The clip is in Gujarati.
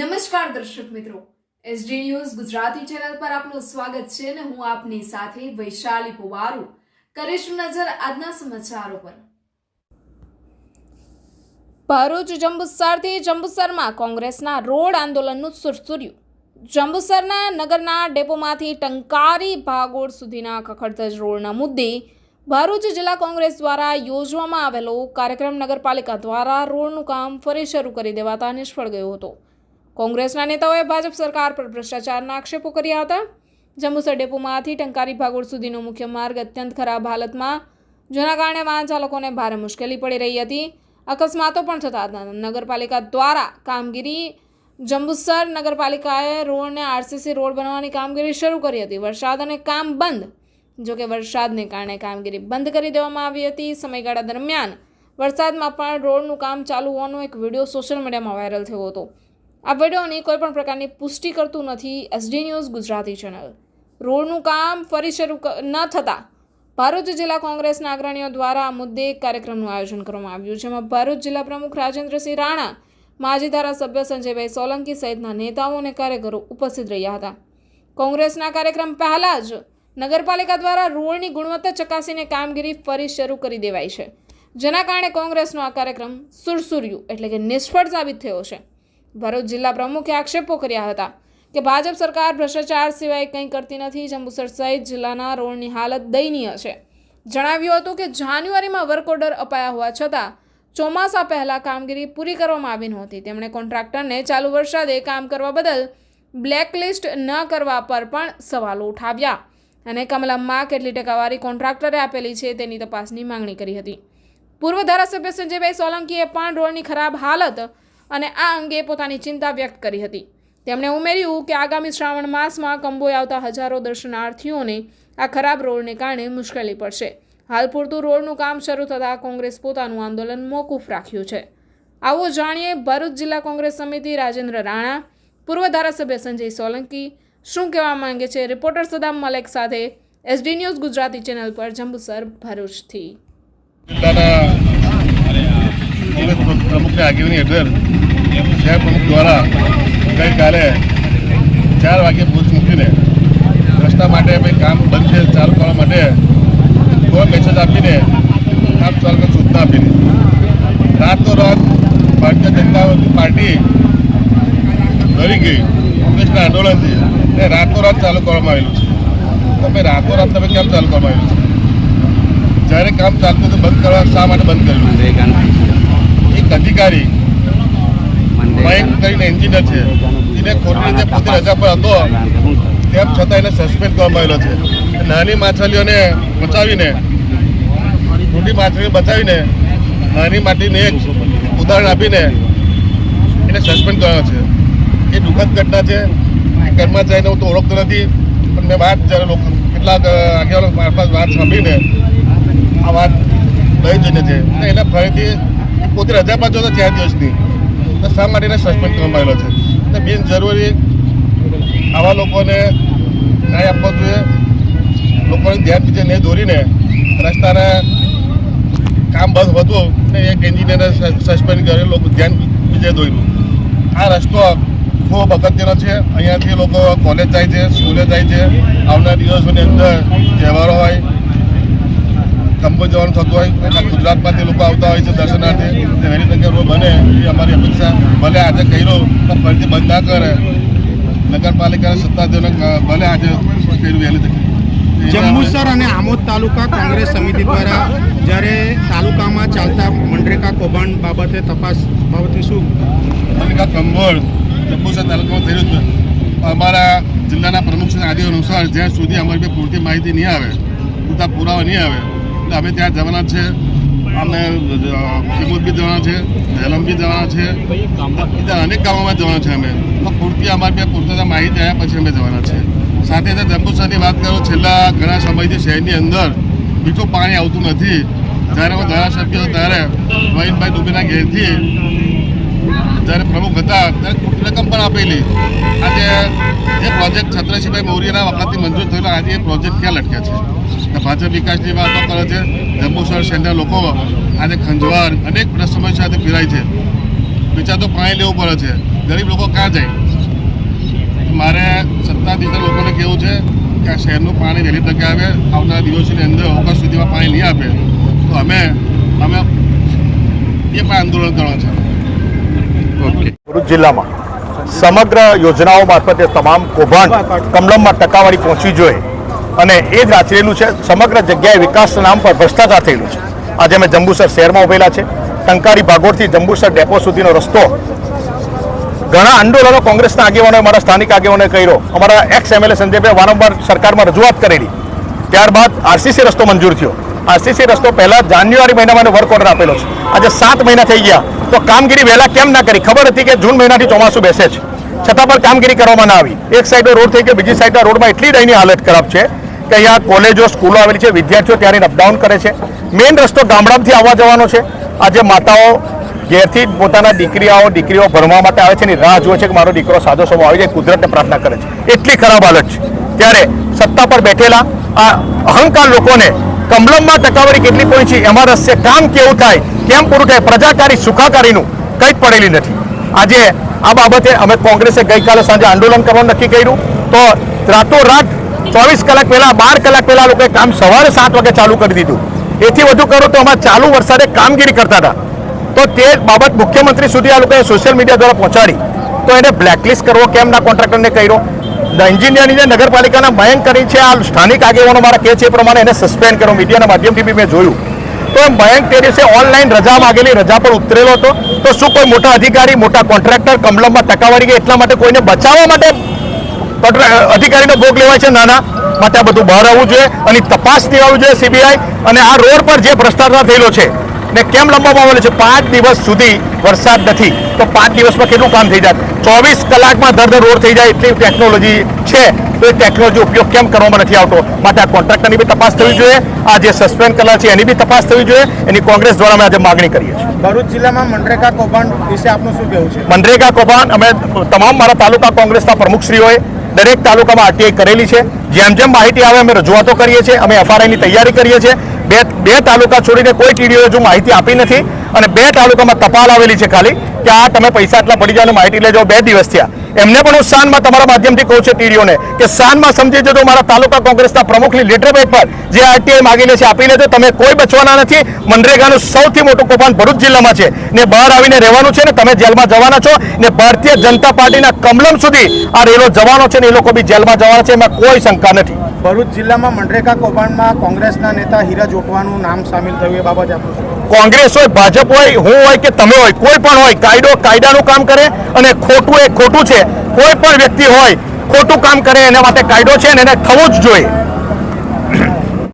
નમસ્કાર દર્શક મિત્રો. એસડી ન્યૂઝ ગુજરાતી ચેનલ પર આપનું સ્વાગત છે અને હું આપની સાથે વૈશાલી પુવારુ. કરીશું નજર આજના સમાચારો પર. ભરૂચ જંબુસરથી જંબુસરમાં કોંગ્રેસના રોડ આંદોલનનું સુરસુર્યું. જંબુસરના નગરના ડેપોમાંથી ટંકારી ભાગોળ સુધીના કખડધજ રોડના મુદ્દે ભરૂચ જિલ્લા કોંગ્રેસ દ્વારા યોજવામાં આવેલો કાર્યક્રમ નગરપાલિકા દ્વારા રોડનું કામ ફરી શરૂ કરી દેવાતા નિષ્ફળ ગયો હતો. કોંગ્રેસના નેતાઓએ ભાજપ સરકાર પર ભ્રષ્ટાચારના આક્ષેપો કર્યા હતા. જંબુસર ડેપોમાંથી ટંકારી ભાગોળ સુધીનો મુખ્ય માર્ગ અત્યંત ખરાબ હાલતમાં. જેના કારણે વાહન ચાલકોને ભારે મુશ્કેલી પડી રહી હતી. અકસ્માતો પણ થતા હતા. નગરપાલિકા દ્વારા કામગીરી જંબુસર નગરપાલિકાએ રોડને આરસીસી રોડ બનાવવાની કામગીરી શરૂ કરી હતી. વરસાદ અને કામ બંધ. જોકે વરસાદને કારણે કામગીરી બંધ કરી દેવામાં આવી હતી. સમયગાળા દરમિયાન વરસાદમાં પણ રોડનું કામ ચાલુ હોવાનો એક વીડિયો સોશિયલ મીડિયામાં વાયરલ થયો હતો. આ વિડીયોની કોઈપણ પ્રકારની પુષ્ટિ કરતું નથી. એસડી ન્યૂઝ ગુજરાતી ચેનલ રોડનું કામ ફરી શરૂ ન થતાં ભરૂચ જિલ્લા કોંગ્રેસના અગ્રણીઓ દ્વારા આ મુદ્દે એક કાર્યક્રમનું આયોજન કરવામાં આવ્યું, જેમાં ભરૂચ જિલ્લા પ્રમુખ રાજેન્દ્રસિંહ રાણા, માજી ધારાસભ્ય સંજયભાઈ સોલંકી સહિતના નેતાઓ અને કાર્યકરો ઉપસ્થિત રહ્યા હતા. કોંગ્રેસના કાર્યક્રમ પહેલાં જ નગરપાલિકા દ્વારા રોડની ગુણવત્તા ચકાસીને કામગીરી ફરી શરૂ કરી દેવાઈ છે, જેના કારણે કોંગ્રેસનો આ કાર્યક્રમ સુરસુર્યું એટલે કે નિષ્ફળ સાબિત થયો છે. ભરૂચ જિલ્લા પ્રમુખે આક્ષેપો કર્યા હતા કે ભાજપ સરકાર ભ્રષ્ટાચાર સિવાય કંઈ કરતી નથી, જંબુસર સહિત જિલ્લાના રોડની હાલત દયનીય છે. જણાવ્યું હતું કે જાન્યુઆરીમાં વર્ક ઓર્ડર અપાયા હોવા છતાં ચોમાસા પહેલાં કામગીરી પૂરી કરવામાં આવી નહોતી. તેમણે કોન્ટ્રાક્ટરને ચાલુ વરસાદે કામ કરવા બદલ બ્લેકલિસ્ટ ન કરવા પર પણ સવાલો ઉઠાવ્યા અને કમલમમાં કેટલી ટકાવારી કોન્ટ્રાક્ટરે આપેલી છે તેની તપાસની માંગણી કરી હતી. પૂર્વ ધારાસભ્ય સંજયભાઈ સોલંકીએ પણ રોડની ખરાબ હાલત અને આ અંગે પોતાની ચિંતા વ્યક્ત કરી હતી. તેમણે ઉમેર્યું કે આગામી શ્રાવણ માસમાં કંબોય આવતા હજારો દર્શનાર્થીઓને આ ખરાબ રોડને કારણે મુશ્કેલી પડશે. હાલ પૂરતું રોડનું કામ શરૂ થતાં કોંગ્રેસ પોતાનું આંદોલન મોકૂફ રાખ્યું છે. આવો જાણીએ ભરૂચ જિલ્લા કોંગ્રેસ સમિતિ રાજેન્દ્ર રાણા, પૂર્વ ધારાસભ્ય સંજય સોલંકી, શું કહેવા માંગે છે રિપોર્ટર સદામ મલેક સાથે એસડી ન્યૂઝ ગુજરાતી ચેનલ પર જંબુસર ભરૂચથી. પ્રમુખની આગેવાની હેઠળ શહેર પ્રમુખ દ્વારા ગઈકાલે ચાર વાગે ભૂજ મૂકીને રસ્તા માટે ભાઈ કામ બંધ છે, ચાલુ કરવા માટે કોઈ મેસેજ આપીને કામ ચાલુ સૂચના આપીને રાતો રાત ભારતીય જનતા પાર્ટી ડરી ગઈ, કોંગ્રેસના આંદોલનથી એ રાતોરાત ચાલુ કરવામાં આવેલું છે. તમે રાતોરાત તમે કેમ ચાલુ કરવામાં આવેલું છે? જ્યારે કામ ચાલતું હતું, બંધ કરવા શા માટે બંધ કર્યું? એક અધિકારી મયંક કરીને એન્જિનિયર છે. એને ખોટી રીતે પોતે રજા પર હતો, તેમ છતાં એને સસ્પેન્ડ કરવામાં આવેલો છે. નાની માછલીઓને બચાવીને, મોટી માછલીઓ બચાવીને, નાની માટીને એક ઉદાહરણ આપીને એને સસ્પેન્ડ કર્યો છે. એ દુઃખદ ઘટના છે. એ કર્મચારીને હું તો ઓળખતો નથી, પણ મેં વાત જ્યારે લોકો કેટલાક આગેવાનો મારફત વાત સાંભળીને આ વાત લઈ જઈને છે. એને ફરીથી પોતે રજા પાછો હતો ચાર દિવસની. તો શા માટે સસ્પેન્ડ કરવામાં આવેલો છે અને બિનજરૂરી આવા લોકોને ન્યાય આપવો જોઈએ. લોકોને ધ્યાન બીજે નહીં દોરીને રસ્તાને કામ બંધ હતું ને એક એન્જિનિયરને સસ્પેન્ડ કરી લોકો ધ્યાન બીજે દોર્યું આ રસ્તો ખૂબ અગત્યનો છે. અહીંયાથી લોકો કોલેજ જાય છે સ્કૂલે જાય છે. આવનાર દિવસોની અંદર તહેવારો હોય કંબો જવાનું થતું હોય ગુજરાતમાં ગુજરાતમાંથી લોકો આવતા હોય છે દર્શનાર્થે એની વહેલી તકે રોડ બને એ અમારી અપેક્ષા. ભલે આજે કર્યો પણ ફરીથી બંધ ના કરે. નગરપાલિકાના સત્તાધીઓને ભલે આજે કર્યું વહેલી તકે. જંબુસર અને આમોદ તાલુકા કોંગ્રેસ સમિતિ દ્વારા જ્યારે તાલુકામાં ચાલતા મનરેગા કૌભાંડ બાબતે તપાસ બાબતે શું? પાલિકા કંબોળ જંબુસર તાલુકામાં થયું છે. અમારા જિલ્લાના પ્રમુખના આદેશ અનુસાર જ્યાં સુધી અમારી પૂરતી માહિતી નહીં આવે પૂરતા પુરાવા નહીં આવે અમે ત્યાં જવાના છે. અમે કિમુદ બી જવાના છે ધેલમ બી જવાના છે. બીજા અનેક ગામોમાં જવાના છે અમે. તો પૂરતી અમારે ત્યાં પૂરતા માહિતી આવ્યા પછી અમે જવાના છે. સાથે સાથે જંબુસરની વાત કરું, છેલ્લા ઘણા સમયથી શહેરની અંદર મીઠું પાણી આવતું નથી. જ્યારે હું ધારાસભ્ય ત્યારે મહિનભાઈ દુબેના ઘેરથી જ્યારે પ્રમુખ હતા, ત્યારે ખોટી રકમ પણ આપેલી. આજે એ પ્રોજેક્ટ છત્રસિંહભાઈ મૌર્યના વખતથી મંજૂર થયેલો. આજે એ પ્રોજેક્ટ ક્યાં લટક્યા છે? ભાજપ વિકાસની વાતો કરે છે. જંબુસર શહેરના લોકો આજે ખંજવાળ અનેક સમસ્યા સાથે પીડાય છે. તો પાણી લેવું પડે છે. ગરીબ લોકો ક્યાં જાય? મારે સત્તાધીશ લોકોને કેવું છે કે આ શહેરનું પાણી વહેલી તકે આવે, આવનારા દિવસોની અંદર ઓગસ્ટ સુધીમાં પાણી નહીં આપે. તો અમે અમે એ પણ આંદોલન કરવાનું છે. ભરૂચ જિલ્લામાં સમગ્ર યોજનાઓ મારફતે તમામ કૌભાંડ કમલમમાં ટકાવારી પહોંચવી જોઈએ. અને એ જ રાચરેલું છે, સમગ્ર જગ્યાએ વિકાસના નામ પર ભ્રષ્ટાચાર થયેલું છે. આજે અમે જંબુસર શહેરમાં ઉભેલા છે. ટંકારી ભાગોળથી જંબુસર ડેપો સુધીનો રસ્તો ઘણા આંદોલનો કોંગ્રેસના આગેવાનોએ મારા સ્થાનિક આગેવાનોએ કર્યો. અમારા એક્સ એમએલએ સંજયભાઈ વારંવાર સરકારમાં રજૂઆત કરેલી. ત્યારબાદ આરસીસી રસ્તો મંજૂર થયો. આરસીસી રસ્તો પહેલા જાન્યુઆરી મહિનામાં વર્ક ઓર્ડર આપેલો છે. આજે સાત મહિના થઈ ગયા. તો કામગીરી વહેલા કેમ ના કરી? ખબર હતી કે જૂન મહિનાથી ચોમાસું બેસે છે. છતાં પણ કામગીરી કરવામાં ના આવી. એક સાઈડનો રોડ થઈ ગયો, બીજી સાઈડના રોડમાં એટલી દયની હાલત ખરાબ છે કે અહીંયા કોલેજો સ્કૂલો આવેલી છે, વિદ્યાર્થીઓ ત્યારે અપડાઉન કરે છે. મેઇન રસ્તો ગામડામાંથી આવવા જવાનો છે. આજે માતાઓ ઘેરથી પોતાના દીકરીઓ દીકરીઓ ભણવા માટે આવે છે ને રાહ જુએ છે કે મારો દીકરો સાજો સ્વભાવ આવી જાય, કુદરતને પ્રાર્થના કરે છે. એટલી ખરાબ હાલત છે. ત્યારે સત્તા પર બેઠેલા આ અહંકાર લોકોને કમલમમાં ટકાવારી કેટલી પહોંચી એમાં રસ્તે કામ કેવું થાય? કેમ પૂરું થાય? પ્રજાકારી સુખાકારીનું કંઈ જ પડેલી નથી. આજે આ બાબતે અમે કોંગ્રેસે ગઈકાલે સાંજે આંદોલન કરવાનું નક્કી કર્યું. તો રાતોરાત ચોવીસ કલાક પહેલાં, બાર કલાક પહેલાં લોકોએ કામ સવારે સાત વાગે ચાલુ કરી દીધું. એથી વધુ કરો તો અમારે ચાલુ વરસાદે કામગીરી કરતા હતા. તો તે બાબત મુખ્યમંત્રી સુધી આ લોકોએ સોશિયલ મીડિયા દ્વારા પહોંચાડી. તો એને બ્લેકલિસ્ટ કરવો, કેમ ના કોન્ટ્રાક્ટરને કર્યો? એન્જિનિયરની જે નગરપાલિકાના મયંક કરી છે, આ સ્થાનિક આગેવાનો મારા કહે છે એ પ્રમાણે એને સસ્પેન્ડ કર્યો. મીડિયાના માધ્યમથી બી મેં જોયું. તો મયંક દિવસે ઓનલાઈન રજા માગેલી, રજા પર ઉતરેલો હતો. તો શું કોઈ મોટા અધિકારી, મોટા કોન્ટ્રાક્ટર કમલમમાં ટકાવારી ગયા એટલા માટે કોઈને બચાવવા માટે અધિકારીનો ભોગ લેવાય છે? નાના માટે આ બધું બહાર આવવું જોઈએ અને તપાસ દેવાવું જોઈએ સીબીઆઈ. અને આ રોડ પર જે ભ્રષ્ટાચાર થયેલો છે ને કેમ લંબાવવામાં આવેલો છે? પાંચ દિવસ સુધી વરસાદ નથી. તો પાંચ દિવસમાં કેટલું કામ થઈ જાય? ચોવીસ કલાકમાં દર દર રોડ થઈ જાય એટલી ટેકનોલોજી છે. તો એ ટેકનોલોજી ઉપયોગ કેમ કરવામાં નથી આવતો? માટે આ કોન્ટ્રાક્ટરની બી તપાસ થવી જોઈએ. આ જે સસ્પેન્ડ કરેલા છે એની બી તપાસ થવી જોઈએ. એની કોંગ્રેસ દ્વારા અમે આજે માગણી કરીએ છીએ. ભરૂચ જિલ્લામાં મનરેગા કૌભાંડ વિશે આપનું શું કહેવું છે? મનરેગા કૌભાંડ અમે તમામ મારા તાલુકા કોંગ્રેસના પ્રમુખશ્રીઓએ દરેક તાલુકામાં આરટીઆઈ કરેલી છે. જેમ જેમ માહિતી આવે અમે રજૂઆતો કરીએ છીએ. અમે એફઆરઆઈની તૈયારી કરીએ છીએ. બે બે તાલુકા છોડીને કોઈ ટીડીઓએ હજુ માહિતી આપી નથી અને બે તાલુકામાં ટપાલ આવેલી છે ખાલી કે આ તમે પૈસા આટલા પડી જાય માહિતી લેજો. બે દિવસ થયા. એમને પણ હું શાનમાં તમારા માધ્યમથી કહું છું ટીડીઓને કે શાનમાં સમજી જજો મારા તાલુકા કોંગ્રેસના પ્રમુખની લેટર પેડ પર જે આરટીઆઈ માગીને છે, આપી લેજો. તમે કોઈ બચવાના નથી. મનરેગાનું સૌથી મોટું કૌભાંડ ભરૂચ જિલ્લામાં છે. ને બહાર આવીને રહેવાનું છે ને તમે જેલમાં જવાના છો ને ભારતીય જનતા પાર્ટીના કમલમ સુધી આ રેલો જવાનો છે ને એ લોકો બી જેલમાં જવાના છે. એમાં કોઈ શંકા નથી. ભરૂચ જિલ્લામાં મનરેગા કૌભાંડમાં કોંગ્રેસના નેતા હીરા જોટવાનું નામ સામેલ થયું. એ બાબત આપણું? કોંગ્રેસ હોય, ભાજપ હોય, હું હોય કે તમે હોય, કોઈ પણ હોય, કાયદો, કાયદાનું કામ કરે અને ખોટું એ ખોટું છે. કોઈ પણ વ્યક્તિ હોય, ખોટું કામ કરે એના માટે કાયદો છે ને એને થવું જ જોઈએ.